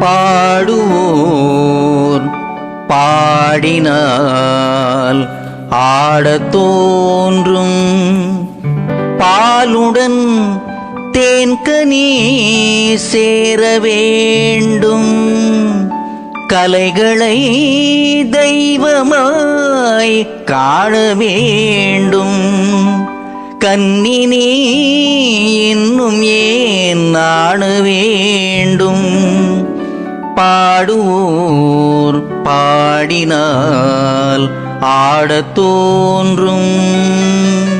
பாடுவோர் பாடினால் ஆடத் தோன்றும். பாலுடன் தேன்கனி சேர வேண்டும். கலைகளை தெய்வமாய் காண வேண்டும். கண்ணினே இன்னும் ஏன் நாண வேண்டும்? பாடுவோர் பாடினால் ஆடத் தோன்றும்.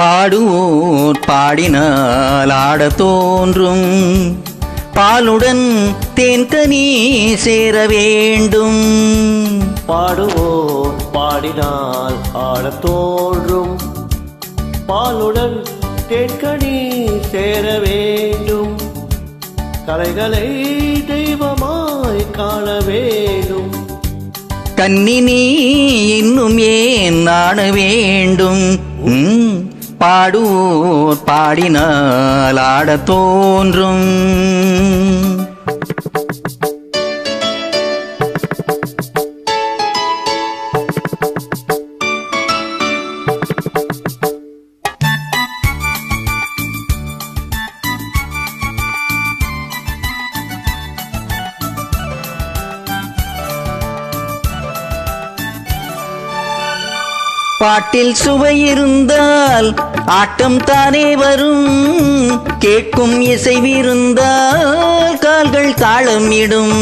பாடுவோர் பாடினால் ஆடத் தோன்றும். பாலுடன் தேன்கனி சேர வேண்டும். பாடுவோர் பாடினால் ஆடத் தோன்றும். பாலுடன் தேன்கனி சேர வேண்டும். கலைகளை தெய்வமாய் காண வேண்டும். கன்னினி இன்னும் ஏன் நாண வேண்டும்? பாடூர் பாடினால் ஆட தோன்றும். பாட்டில் சுவை இருந்தால் ஆட்டம் தானே வரும். கேட்கும் இசைவிருந்தால் கால்கள் தாளமிடும்.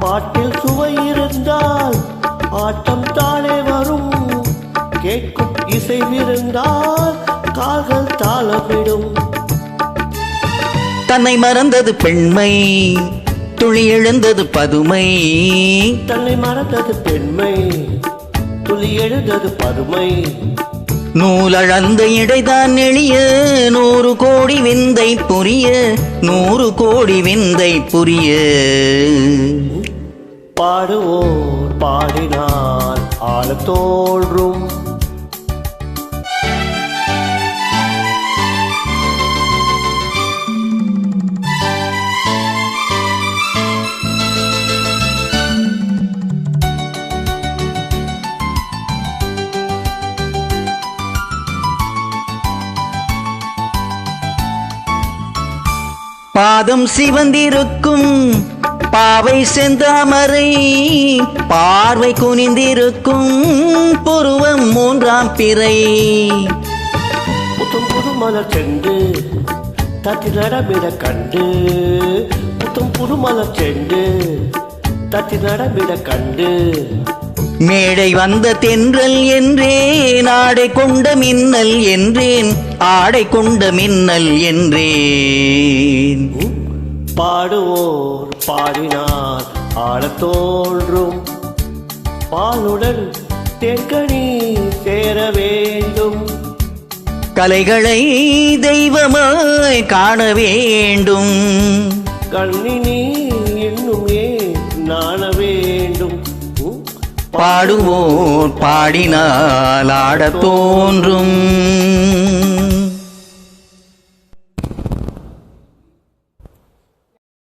பாட்டில் சுவை இருந்தால் ஆட்டம் தானே வரும். கேட்கும் இசை இருந்தால் கால்கள் தாளமிடும். தன்னை மறந்தது பெண்மை துளி எழுந்தது பதுமை. தன்னை மறந்தது பெண்மை துளி எழுந்தது பதுமை. நூலழந்த இடைதான் எளிய நூறு கோடி விந்தை புரிய நூறு கோடி விந்தை புரிய. பாடுவோர் பாடினால் ஆழத் பாதம் சிவந்திருக்கும் பாவை செந்தாமரை பார்வை குனிந்திருக்கும் புருவம் மூன்றாம் பிறை. புத்தம் புது மலர் செண்டு தத்தி நடமிட கண்டு புத்தம் புது மலர் செண்டு தத்தி நடமிட கண்டு. மேடை வந்த தென்றல் என்றேன் ஆடை கொண்ட மின்னல் என்றேன் ஆடை கொண்ட மின்னல் என்றேன். பாடுவோர் பாடினால் ஆழத் தோன்றும் பாலுடன் தென்கனி சேர வேண்டும். கலைகளை தெய்வமாய் காண வேண்டும். கண்ணினி இன்னும் ஏன் நாண வேண்டும்? பாடுவோர் பாடினால் ஆடத் தோன்றும்.